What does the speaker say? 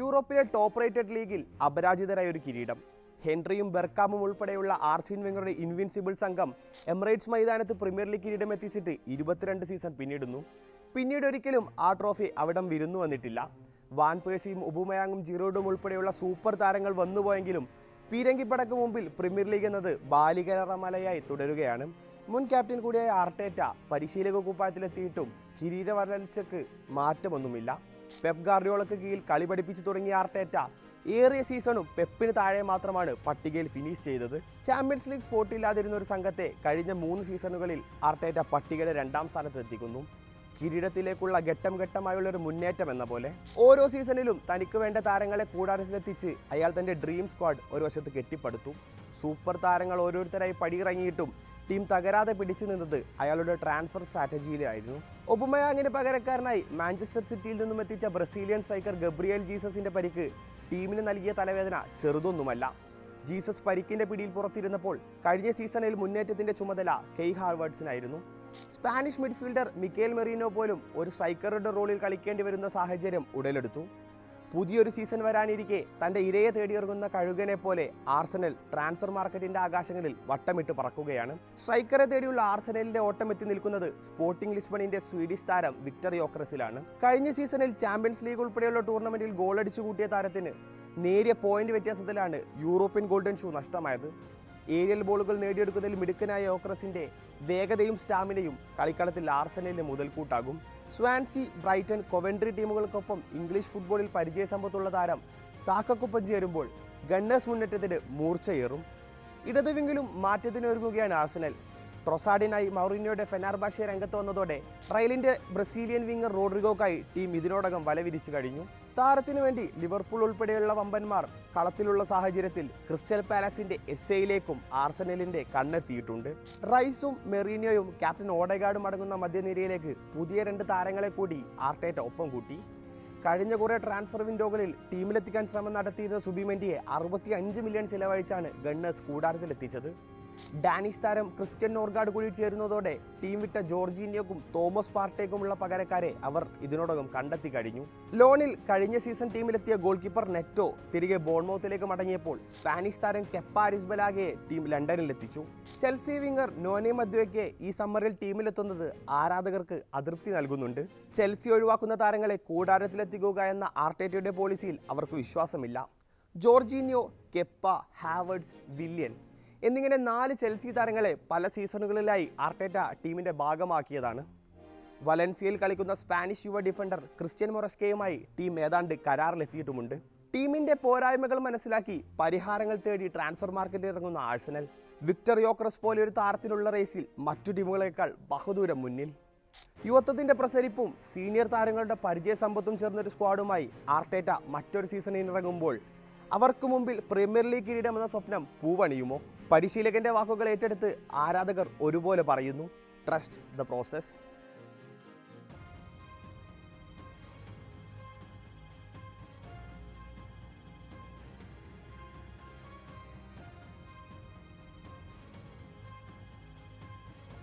യൂറോപ്പിലെ top rated ലീഗിൽ അപരാജിതരായ ഒരു കിരീടം. ഹെൻറിയും ബെർക്കാമും ഉൾപ്പെടെയുള്ള ആർസിൻ വെങ്ങറുടെ ഇൻവിൻസിബിൾ സംഘം എമിറേറ്റ്സ് മൈതാനത്ത് പ്രീമിയർ ലീഗ് കിരീടം എത്തിച്ചിട്ട് ഇരുപത്തിരണ്ട് സീസൺ പിന്നിടുന്നു. പിന്നീട് ഒരിക്കലും ആ ട്രോഫി അവിടം വിരുന്നു വന്നിട്ടില്ല. വാൻ പേഴ്സിയും ഉബുമയാങ്ങും ജിറോഡും ഉൾപ്പെടെയുള്ള സൂപ്പർ താരങ്ങൾ വന്നുപോയെങ്കിലും പീരങ്കിപ്പടക്ക് മുമ്പിൽ പ്രീമിയർ ലീഗ് എന്നത് ബാലികരമലയായി തുടരുകയാണ്. മുൻ ക്യാപ്റ്റൻ കൂടിയായ ആർട്ടേറ്റ പരിശീലക കുപ്പായത്തിലെത്തിയിട്ടും കിരീട വരൾച്ചയ്ക്ക് മാറ്റമൊന്നുമില്ല. പെപ് ഗാർഡിയോളക്ക് കീഴിൽ കളി പഠിപ്പിച്ചു തുടങ്ങിയ ആർട്ടേറ്റ. ഏറിയ സീസണും പെപ്പിന് താഴെ മാത്രമാണ് പട്ടികയിൽ ഫിനിഷ് ചെയ്തത്. ചാമ്പ്യൻസ് ലീഗ് സ്പോട്ടില്ലാതിരുന്ന ഒരു സംഘത്തെ കഴിഞ്ഞ മൂന്ന് സീസണുകളിൽ ആർട്ടേറ്റ പട്ടികയുടെ രണ്ടാം സ്ഥാനത്തെത്തിക്കുന്നു കിരീടത്തിലേക്കുള്ള ഘട്ടം ഘട്ടമായുള്ള ഒരു മുന്നേറ്റം എന്ന പോലെ ഓരോ സീസണിലും തനിക്ക് വേണ്ട താരങ്ങളെ കൂടാരത്തിലെത്തിച്ച് അയാൾ തന്റെ ഡ്രീം സ്ക്വാഡ് ഒരു വശത്ത് കെട്ടിപ്പടുത്തു. സൂപ്പർ താരങ്ങൾ ഓരോരുത്തരായി പടിയിറങ്ങിയിട്ടും ടീം തകരാതെ പിടിച്ചു നിന്നത് അയാളുടെ ട്രാൻസ്ഫർ സ്ട്രാറ്റജിയിലായിരുന്നു. ഒബുമയാങ്ങിന് പകരക്കാരനായി മാഞ്ചസ്റ്റർ സിറ്റിയിൽ നിന്നും എത്തിച്ച ബ്രസീലിയൻ സ്ട്രൈക്കർ ഗബ്രിയൽ ജീസസിന്റെ പരിക്ക് ടീമിന് നൽകിയ തലവേദന ചെറുതൊന്നുമല്ല. ജീസസ് പരിക്കിന്റെ പിടിയിൽ പുറത്തിരുന്നപ്പോൾ കഴിഞ്ഞ സീസണിൽ മുന്നേറ്റത്തിന്റെ ചുമതല കെയ് ഹാർവേർഡ്സിനായിരുന്നു. സ്പാനിഷ് മിഡ്ഫീൽഡർ മിക്കേൽ മെറീനോ പോലും ഒരു സ്ട്രൈക്കറുടെ റോളിൽ കളിക്കേണ്ടി വരുന്ന സാഹചര്യം ഉടലെടുത്തു. പുതിയൊരു സീസൺ വരാനിരിക്കെ തന്റെ ഇരയെ തേടിയിറങ്ങുന്ന കഴുകനെ പോലെ ആർസനൽ ട്രാൻസ്ഫർ മാർക്കറ്റിന്റെ ആകാശങ്ങളിൽ വട്ടമിട്ട് പറക്കുകയാണ്. സ്ട്രൈക്കറെ തേടിയുള്ള ആർസനലിന്റെ ഓട്ടം എത്തി നിൽക്കുന്നത് സ്പോർട്ടിംഗ് ലിസ്ബണിന്റെ സ്വീഡിഷ് താരം വിക്ടർ യോക്രസിലാണ് കഴിഞ്ഞ സീസണിൽ ചാമ്പ്യൻസ് ലീഗ് ഉൾപ്പെടെയുള്ള ടൂർണമെന്റിൽ ഗോളടിച്ചു കൂട്ടിയ താരത്തിന് നേരിയ പോയിന്റ് വ്യത്യാസത്തിലാണ് യൂറോപ്യൻ ഗോൾഡൻ ഷൂ നഷ്ടമായത്. ഏരിയൽ ബോളുകൾ നേടിയെടുക്കുന്നതിൽ മിടുക്കനായ യോക്രസിന്റെ വേഗതയും സ്റ്റാമിനയും കളിക്കളത്തിൽ ആർസനലിന് മുതൽക്കൂട്ടാകും. സ്വാൻസി ബ്രൈറ്റൺ കൊവൻട്രി ടീമുകൾക്കൊപ്പം ഇംഗ്ലീഷ് ഫുട്ബോളിൽ പരിചയസമ്പത്തുള്ള താരം സാക്കക്കൊപ്പം ചേരുമ്പോൾ ഗണ്ണേഴ്സ് മുന്നേറ്റത്തിന് മൂർച്ചയേറും. ഇടതുവെങ്കിലും മാറ്റത്തിനൊരുങ്ങുകയാണ് ആർസനൽ ട്രൊസാഡിനായി മൗറിനിയോയുടെ ഫെനാർബാഷെ രംഗത്ത് വന്നതോടെ റയലിന്റെ ബ്രസീലിയൻ വിങ്ങർ റോഡ്രിഗോക്കായി ടീം ഇതിനോടകം വല വിരിച്ചു കഴിഞ്ഞു. താരത്തിനു വേണ്ടി ലിവർപൂൾ ഉൾപ്പെടെയുള്ള വമ്പന്മാർ കളത്തിലുള്ള സാഹചര്യത്തിൽ ക്രിസ്റ്റൽ പാലസിന്റെ എസ് എയിലേക്കും ആർസനലിന്റെ കണ്ണെത്തിയിട്ടുണ്ട്. റൈസും മെറീനിയോയും ക്യാപ്റ്റൻ ഓഡഗാർഡും അടങ്ങുന്ന മധ്യനിരയിലേക്ക് പുതിയ രണ്ട് താരങ്ങളെ കൂടി ആർട്ടേറ്റ ഒപ്പം കൂട്ടി. കഴിഞ്ഞ കുറേ ട്രാൻസ്ഫർ വിൻഡോകളിൽ ടീമിലെത്തിക്കാൻ ശ്രമം നടത്തിയിരുന്ന സുബിമെന്റിയെ അറുപത്തി അഞ്ച് മില്യൺ ചിലവഴിച്ചാണ് ഗണ്ണേഴ്സ് കൂടാരത്തിലെത്തിച്ചത്. ഡാനിഷ് താരം ക്രിസ്ത്യൻ നോർഗാഡ് കൂടി ചേരുന്നതോടെ ടീം വിട്ട ജോർജീനിയക്കും തോമസ് പാർട്ടേക്കുമുള്ള പകരക്കാരെ അവർ ഇതിനോടകം കണ്ടെത്തി കഴിഞ്ഞു. ലോണിൽ കഴിഞ്ഞ സീസൺ ടീമിലെത്തിയ ഗോൾ കീപ്പർ നെറ്റോ തിരികെ ബോൺമൗത്തിലേക്ക് മടങ്ങിയപ്പോൾ സ്പാനിഷ് താരം കെപ്പാരിസ് ബലാഗയെ ടീം ലണ്ടനിൽ എത്തിച്ചു ചെൽസി വിംഗർ നോനെ മദ്വയ്ക്ക് ഈ സമ്മറിൽ ടീമിലെത്തുന്നത് ആരാധകർക്ക് അതൃപ്തി നൽകുന്നുണ്ട്. ചെൽസി ഒഴിവാക്കുന്ന താരങ്ങളെ കൂടാരത്തിലെത്തിക്കുക എന്ന ആർട്ടേറ്റയുടെ പോളിസിയിൽ അവർക്ക് വിശ്വാസമില്ല. ജോർജീനിയോ കെപ്പ ഹാവേർഡ്സ് വില്യൻ എന്നിങ്ങനെ നാല് ചെൽസി താരങ്ങളെ പല സീസണുകളിലായി ആർട്ടേറ്റ ടീമിന്റെ ഭാഗമാക്കിയതാണ്. വലൻസിയയിൽ കളിക്കുന്ന സ്പാനിഷ് യുവ ഡിഫൻഡർ ക്രിസ്ത്യൻ മൊറസ്കയുമായി ടീം ഏതാണ്ട് കരാറിലെത്തിയിട്ടുമുണ്ട്. ടീമിന്റെ പോരായ്മകൾ മനസ്സിലാക്കി പരിഹാരങ്ങൾ തേടി ട്രാൻസ്ഫർ മാർക്കറ്റിൽ ഇറങ്ങുന്ന ആഴ്സണൽ. വിക്ടർ യോക്രസ് പോലെ ഒരു താരത്തിലുള്ള റേസിൽ മറ്റു ടീമുകളേക്കാൾ ബഹുദൂരം മുന്നിൽ. യുവത്വത്തിന്റെ പ്രസരിപ്പും സീനിയർ താരങ്ങളുടെ പരിചയ സമ്പത്തും ചേർന്നൊരു സ്ക്വാഡുമായി ആർട്ടേറ്റ മറ്റൊരു സീസണിൽ ഇറങ്ങുമ്പോൾ അവർക്ക് മുമ്പിൽ പ്രീമിയർ ലീഗ് കിരീടം എന്ന സ്വപ്നം പൂവണിയുമോ? പരിശീലകന്റെ വാക്കുകൾ ഏറ്റെടുത്ത് ആരാധകർ ഒരുപോലെ പറയുന്നു. Trust the process